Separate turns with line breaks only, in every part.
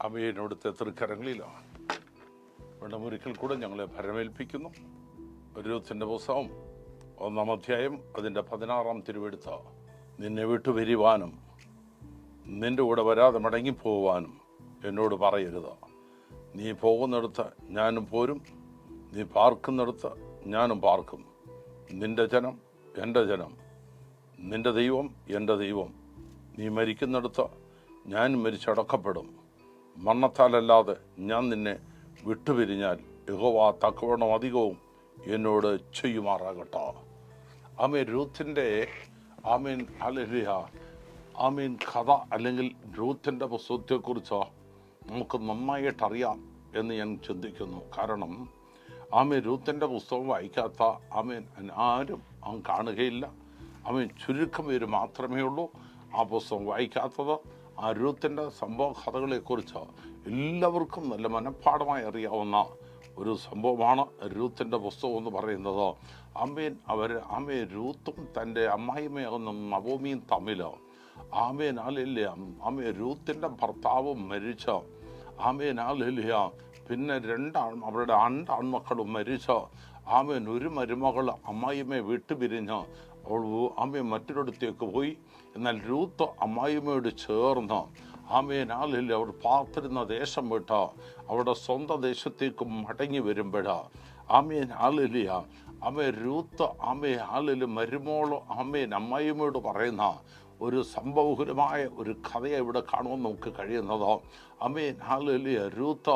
അമ്മയോടുത്തെ തൃക്കരങ്ങളിലാണ് വീണ്ടും ഒരിക്കൽ കൂടെ ഞങ്ങളെ ഭരമേൽപ്പിക്കുന്നു. ഒരുത്തിന്റെ പുസ്തകം ഒന്നാം അധ്യായം അതിന്റെ പതിനാറാം തിരുവെടുത്ത നിന്നെ വിട്ടു വരുവാനും നിന്റെ കൂടെ വരാതെ മടങ്ങിപ്പോവാനും എന്നോട് പറയരുത്. നീ പോകുന്നിടത്ത് ഞാനും പോരും. നീ പാർക്കുന്നിടത്ത് ഞാനും പാർക്കും. നിന്റെ ജനം എന്റെ ജനം നിന്റെ ദൈവം എന്റെ ദൈവം. നീ മരിക്കുന്നിടത്ത് ഞാൻ മരിച്ചടക്കപ്പെടും. മരണത്താലല്ലാതെ ഞാൻ നിന്നെ വിട്ടുപിരിഞ്ഞാൽ യഹോവ തക്കവണ്ണം അധികവും എന്നോട് ചെയ്യുമാറാകട്ടെ. ആമീൻ. രൂത്തിന്റെ ആമീൻ അലഹ ആമീൻ. കഥ അല്ലെങ്കിൽ രൂത്തിന്റെ പുസ്തകത്തെക്കുറിച്ച് നമുക്ക് നന്നായിട്ട് അറിയാം എന്ന് ഞാൻ ചിന്തിക്കുന്നു. കാരണം ആമീൻ രൂത്തിന്റെ പുസ്തകം വായിക്കാത്ത ആമീൻ ആരും അവൻ കാണുകയില്ല. അവൻ ചുരുക്കം പേര് മാത്രമേ ഉള്ളൂ ആ പുസ്തകം വായിക്കാത്തത്. ആ രൂത്തിന്റെ സംഭവ കഥകളെക്കുറിച്ച് എല്ലാവർക്കും നല്ല മനഃപ്പാടമായി അറിയാവുന്ന ഒരു സംഭവമാണ് രൂത്തിന്റെ പുസ്തകം എന്ന് പറയുന്നത്. അമ്മയൻ അവർ അമ്മയെ രൂത്തും തന്റെ അമ്മായിമ്മയാകുന്ന നവോമിയും തമ്മിൽ ആമേൻ ആലില്ല അമ്മ രൂത്തിന്റെ ഭർത്താവും മരിച്ച. ആമേൻ ആലില്ല പിന്നെ രണ്ടാൺ അവരുടെ രണ്ട് ആൺമക്കളും മരിച്ച. ആമേൻ ഒരു മരുമകൾ അമ്മായിമ്മയെ വിട്ടുപിരിഞ്ഞ്. അവൾ അമ്മ മറ്റൊരിടത്തേക്ക് പോയി. എന്നാൽ രൂത്ത അമ്മായിമ്മയോട് ചേർന്ന് ആമേനാളിൽ അവർ പാർത്തിരുന്ന ദേശം വിട്ട അവരുടെ സ്വന്തം ദേശത്തേക്ക് മടങ്ങി വരുമ്പോഴ ആമേൻ ആലില്ല അമ്മ രൂത്ത് അമ്മ ആളിൽ മരുമോളോ അമ്മേൻ അമ്മായിമ്മയോട് പറയുന്ന ഒരു സംഭവഹുരമായ ഒരു കഥയെ ഇവിടെ കാണുവാൻ നമുക്ക് കഴിയുന്നത്. അമ്മേൻ ഹാലിയ രൂത്ത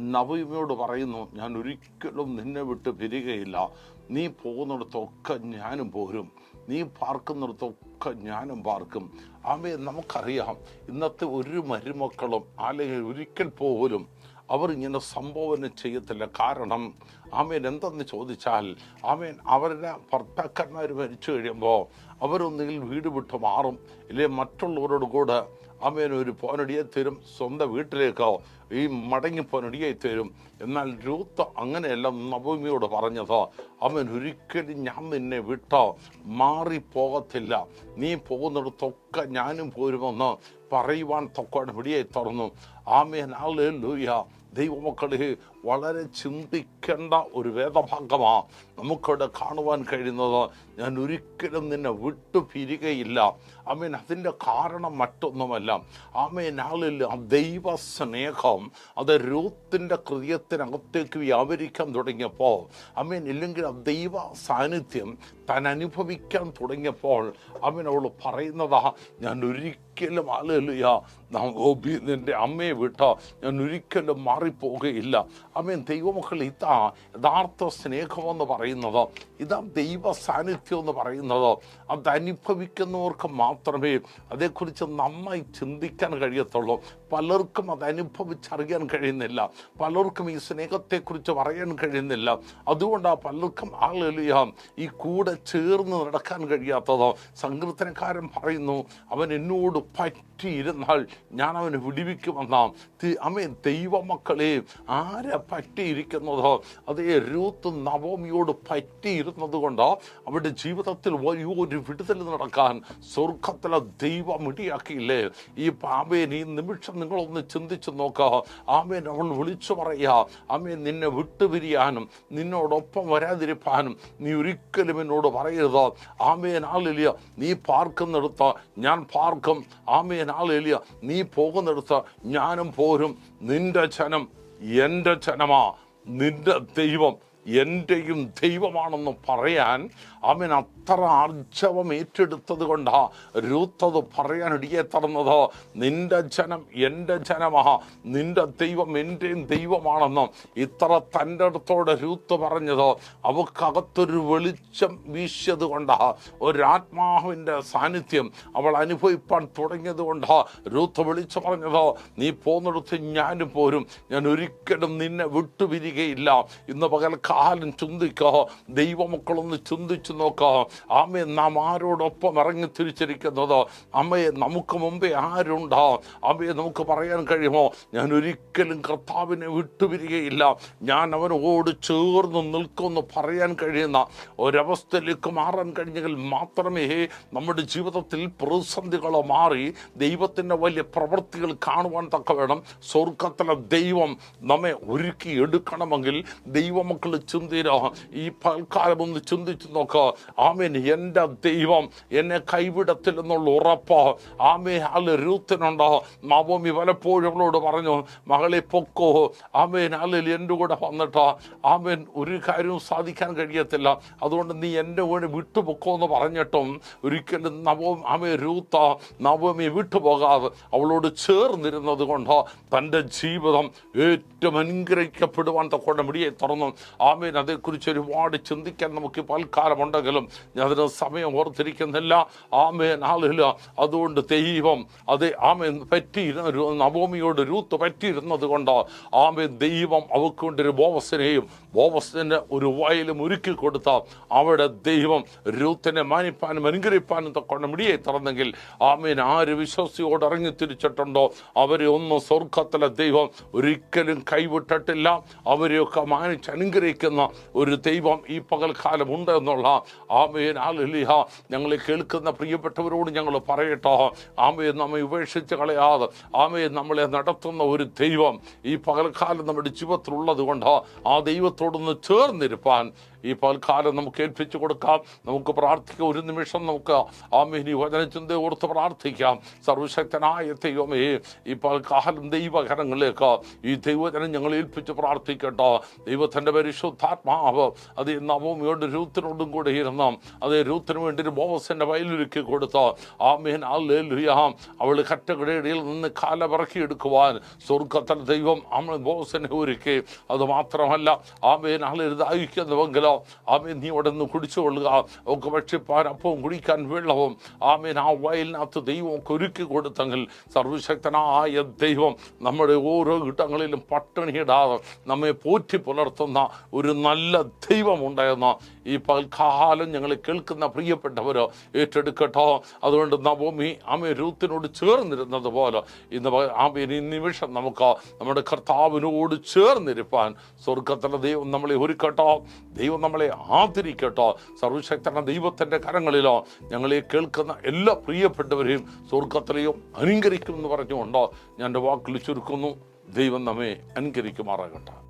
നവീമയോട് പറയുന്നു ഞാൻ ഒരിക്കലും നിന്നെ വിട്ട് പിരികയില്ല. നീ പോകുന്നിടത്തൊക്കെ ഞാനും പോരും. നീ പാർക്കുന്നിടത്തൊക്കെ ഞാനും പാർക്കും. ആമേ നമുക്കറിയാം ഇന്നത്തെ ഒരു മരുമക്കളും അല്ലെങ്കിൽ ഒരിക്കൽ പോലും അവർ ഇങ്ങനെ സംഭാവന ചെയ്യത്തില്ല. കാരണം ആമേൻ എന്തെന്ന് ചോദിച്ചാൽ ആമേൻ അവരുടെ ഭർത്താക്കന്മാർ മരിച്ചു കഴിയുമ്പോൾ അവരൊന്നുകിൽ വീട് വിട്ട് മാറും. ഇല്ലെങ്കിൽ മറ്റുള്ളവരോട് കൂടെ ആമേൻ ഒരു പോനടിയെ തരും സ്വന്തം വീട്ടിലേക്കോ ഈ മടങ്ങി പോനടിയെ തരും. എന്നാൽ രൂത്ത് അങ്ങനെയല്ല നവമിയോട് പറഞ്ഞത്. അവൻ ഒരിക്കലും ഞാൻ നിന്നെ വിട്ടോ മാറിപ്പോകത്തില്ല. നീ പോകുന്നിടത്തൊക്കെ ഞാനും പോരുമെന്ന് പറയുവാൻ തൊക്കോടെ പിടിയെ തുറന്നു ആമേൻ. ആളേ ലൂയ ദൈവമക്കളെ വളരെ ചിന്തിക്കേണ്ട ഒരു വേദഭാഗമാണ് നമുക്കവിടെ കാണുവാൻ കഴിയുന്നത് ഞാൻ ഒരിക്കലും നിന്നെ വിട്ടു പിരികയില്ല ആമേൻ. അതിന്റെ കാരണം മറ്റൊന്നുമല്ല. ആമേൻ. ആളിൽ ആ ദൈവ സ്നേഹം അത് രൂത്തിന്റെ ഹൃദയത്തിനകത്തേക്ക് വ്യാപരിക്കാൻ തുടങ്ങിയപ്പോൾ ആമേൻ ഇല്ലെങ്കിൽ ആ ദൈവ സാന്നിധ്യം താൻ അനുഭവിക്കാൻ തുടങ്ങിയപ്പോൾ അവൻ അവൾ പറയുന്നതാ ഞാൻ ഒരിക്കലും ആളുകളിയ ഗോപി നിന്റെ അമ്മയെ വിട്ട ഞാൻ ഒരിക്കലും മാറിപ്പോകുകയില്ല. അമ്മൻ ദൈവമക്കൾ ഇതാ യഥാർത്ഥ സ്നേഹമെന്ന് പറയുന്നത് ഇതാ ദൈവ സാന്നിധ്യം എന്ന് പറയുന്നത് അത് അനുഭവിക്കുന്നവർക്ക് മാത്രമേ അതേക്കുറിച്ച് നന്നായി ചിന്തിക്കാൻ കഴിയത്തുള്ളൂ. പലർക്കും അത് അനുഭവിച്ചറിയാൻ കഴിയുന്നില്ല. പലർക്കും ഈ സ്നേഹത്തെക്കുറിച്ച് പറയാൻ കഴിയുന്നില്ല. അതുകൊണ്ടാണ് പലർക്കും ആളുകളിയ ഈ കൂടെ ചേർന്ന് നടക്കാൻ കഴിയാത്തത്. സങ്കീർത്തനക്കാരൻ പറയുന്നു അവൻ എന്നോട് പറ്റിയിരുന്നാൽ ഞാൻ അവനെ വിടിവിക്കുമെന്ന അമ്മേ ദൈവമക്കളെ ആരെ പറ്റിയിരിക്കുന്നത്? അതേ രൂത്ത് നവോമിയോട് പറ്റിയിരുന്നത് കൊണ്ട് അവരുടെ ജീവിതത്തിൽ വലിയൊരു വിടുതൽ നടക്കാൻ സ്വർഗത്തിലെ ദൈവം ഇടിയാക്കിയില്ലേ? ഈ പാമ്പേൻ ഈ നിമിഷം നിങ്ങളൊന്ന് ചിന്തിച്ചു നോക്കുക ആമേൻ അവൾ വിളിച്ചു പറയുക ആമേൻ നിന്നെ വിട്ടുപിരിയാനും നിന്നോടൊപ്പം വരാതിരിപ്പാനും നീ ഒരിക്കലും എന്നോട് പറയരുത്. ആമേൻ ആളില്ല നീ പാർക്കുന്നിടത്ത് ഞാൻ പാർക്കും. ആമേൻ ആളില്ല നീ പോകുന്നിടത്ത് ഞാനും പോരും. നിന്റെ ജനം എന്റെ ജനമാ. നിന്റെ ദൈവം എന്റെയും ദൈവമാണെന്ന് പറയാൻ അവൻ അത്ര ആർജവം ഏറ്റെടുത്തത് കൊണ്ടാ രൂത്തത് പറയാൻ ഇടിയെ തറന്നത് നിന്റെ ജനം എന്റെ ജനമാ നിന്റെ ദൈവം എന്റെയും ദൈവമാണെന്ന് ഇത്ര തന്റെ അടുത്തോടെ രൂത്ത് പറഞ്ഞത്. അവക്കകത്തൊരു വെളിച്ചം വീശിയത് കൊണ്ടാ ഒരാത്മാവിന്റെ സാന്നിധ്യം അവൾ അനുഭവിപ്പാൻ തുടങ്ങിയത് കൊണ്ടാ രൂത്ത് വിളിച്ചു പറഞ്ഞത്. നീ പോന്നിടത്ത് ഞാനും പോരും. ഞാൻ ഒരിക്കലും നിന്നെ വിട്ടുപിരികയില്ല. ഇന്ന് പകൽക്കാലം ചിന്തിക്കോ? ദൈവമക്കളൊന്ന് ചിന്തിച്ചു നോക്കുക അമ്മയെ നാം ആരോടൊപ്പം ഇറങ്ങി തിരിച്ചിരിക്കുന്നത്? അമ്മയെ നമുക്ക് മുമ്പേ ആരുണ്ടോ? അമ്മയെ നമുക്ക് പറയാൻ കഴിയുമോ? ഞാൻ ഒരിക്കലും കർത്താവിനെ വിട്ടുപിരികയില്ല. ഞാൻ അവനോട് ചേർന്ന് നിൽക്കുമെന്ന് പറയാൻ കഴിയുന്ന ഒരവസ്ഥയിലേക്ക് മാറാൻ കഴിഞ്ഞെങ്കിൽ മാത്രമേ നമ്മുടെ ജീവിതത്തിൽ പ്രതിസന്ധികളോ മാറി ദൈവത്തിന്റെ വലിയ പ്രവൃത്തികൾ കാണുവാൻ തക്ക വേണം സ്വർഗത്തിലെ ദൈവം നമ്മെ ഒരുക്കി എടുക്കണമെങ്കിൽ ദൈവമക്കൾ ചിന്തിരോ ഈ പൽക്കാലം ഒന്ന് ചിന്തിച്ചു നോക്കോ. ആമേൻ. എന്റെ ദൈവം എന്നെ കൈവിടത്തില്ലെന്നുള്ള ഉറപ്പോ. ആമേ അല്ല രൂത്തിനുണ്ടോ നവമി പലപ്പോഴും അവളോട് പറഞ്ഞു മകളെ പൊക്കോ. ആമേൻ. അല്ലിൽ എന്റെ കൂടെ വന്നിട്ടോ. ആമേൻ. ഒരു കാര്യവും സാധിക്കാൻ കഴിയത്തില്ല. അതുകൊണ്ട് നീ എന്റെ കൂടെ വിട്ടുപൊക്കോ എന്ന് പറഞ്ഞിട്ടും ഒരിക്കലും നവോ ആമേ രൂത്ത നവമി വിട്ടുപോകാതെ അവളോട് ചേർന്നിരുന്നത് കൊണ്ടോ തന്റെ ജീവിതം ഏറ്റവും അനുഗ്രഹിക്കപ്പെടുവാൻ തക്കോടെ മുടിയെ തുറന്നു. ആമേൻ അതേക്കുറിച്ച് ഒരുപാട് ചിന്തിക്കാൻ നമുക്ക് പൽക്കാലമുണ്ടെങ്കിലും അതിന് സമയം ഓർത്തിരിക്കുന്നില്ല. ആമേൻ ആളില്ല അതുകൊണ്ട് ദൈവം അത് ആമേൻ പറ്റിയിരുന്ന നവോമിയോട് രൂത്ത് പറ്റിയിരുന്നത് കൊണ്ട് ആമേൻ ദൈവം അവക്ക് വേണ്ടൊരു ബോവസിനെയും ബോവസിന് ഒരു വയലും ഒരുക്കി കൊടുത്ത അവിടെ ദൈവം രൂത്തിനെ മാനിപ്പാനും അനുഗ്രഹിപ്പാനും തൊക്കെ മിടിയെ തുറന്നെങ്കിൽ ആമേൻ ആര് വിശ്വസിയോട് ഇറങ്ങി തിരിച്ചിട്ടുണ്ടോ? അവരെ ഒന്നും സ്വർഗത്തിലെ ദൈവം ഒരിക്കലും കൈവിട്ടിട്ടില്ല. അവരെയൊക്കെ മാനിച്ച് അനുഗ്രഹിക്കുന്ന ഒരു ദൈവം ഈ പകൽക്കാലം ഉണ്ട് എന്നുള്ള ആമേൻ ആലിഹ ഞങ്ങളെ കേൾക്കുന്ന പ്രിയപ്പെട്ടവരോട് ഞങ്ങൾ പറയട്ടോ. ആമയെ നമ്മെ ഉപേക്ഷിച്ച് കളയാതെ. ആമയെ നമ്മളെ നടത്തുന്ന ഒരു ദൈവം ഈ പകൽക്കാലം നമ്മുടെ ജീവിതത്തിലുള്ളത് കൊണ്ട് ആ ദൈവത്തോടൊന്ന് ചേർന്നിരുപ്പാൻ ഈ പൽക്കാലം നമുക്ക് ഏൽപ്പിച്ചു കൊടുക്കാം. നമുക്ക് പ്രാർത്ഥിക്കാം. ഒരു നിമിഷം നമുക്ക് ആമേൻ ഈ വചനചിന്ത ഓർത്ത് പ്രാർത്ഥിക്കാം. സർവശക്തനായ ദൈവമേ ഈ പൽക്കാലം ദൈവകരങ്ങളിലേക്ക് ഈ ദൈവജനം ഞങ്ങൾ ഏൽപ്പിച്ച് പ്രാർത്ഥിക്കട്ടോ. ദൈവത്തിന്റെ പരിശുദ്ധാത്മാവ് അത് നവമിയോട് രൂത്തിനോടും കൂടെ ഇരുന്ന അത് രൂത്തിന് വേണ്ടി ഒരു ബോവസിന്റെ വയലൊരുക്കി കൊടുത്ത് ആമേൻ അല്ലേലുയാം അവൾ കറ്റകിടയിൽ നിന്ന് കാല പറക്കിയെടുക്കുവാൻ സ്വർഗത്തിൽ ദൈവം അമ്മ ബോവസിനെ ഒരുക്കി. അത് മാത്രമല്ല ആമേൻ ആളിരുതായിക്കുന്നുവെങ്കിലോ ആമേൻ നീ അവിടെ നിന്ന് കുടിച്ചുകൊള്ളുക. ഒക്കെ ഭക്ഷിപ്പാൻ അപ്പവും കുടിക്കാൻ വെള്ളവും. ആമേൻ ആ വയലിനകത്ത് ദൈവം ഒരുക്കി കൊടുത്തെങ്കിൽ സർവശക്തനായ ദൈവം നമ്മുടെ ഓരോ ഇടങ്ങളിലും പട്ടിണിയിടാതെ നമ്മെ പോറ്റി പുലർത്തുന്ന ഒരു നല്ല ദൈവമുണ്ടെന്ന് ഈ പൽക്കാലം ഞങ്ങൾ കേൾക്കുന്ന പ്രിയപ്പെട്ടവരോ ഏറ്റെടുക്കട്ടോ. അതുകൊണ്ട് നവോമി ആമേ രൂത്തിനോട് ചേർന്നിരുന്നത് പോലെ ഇന്ന് ആമേൻ ഈ നിമിഷം നമുക്ക് നമ്മുടെ കർത്താവിനോട് ചേർന്നിരുപ്പാൻ സ്വർഗത്തിലെ ദൈവം നമ്മളെ ഒരുക്കട്ടോ. നമ്മളെ ആദരിക്കട്ടോ. സർവശക്തന ദൈവത്തിന്റെ കരങ്ങളിലോ ഞങ്ങളെ കേൾക്കുന്ന എല്ലാ പ്രിയപ്പെട്ടവരെയും സ്വർഗത്തിലെയും അനുകരിക്കുമെന്ന് പറഞ്ഞുകൊണ്ടോ ഞാൻ എന്റെ വാക്കിൽ ചുരുക്കുന്നു. ദൈവം നമ്മെ അനുകരിക്കുമാറാകട്ടെ.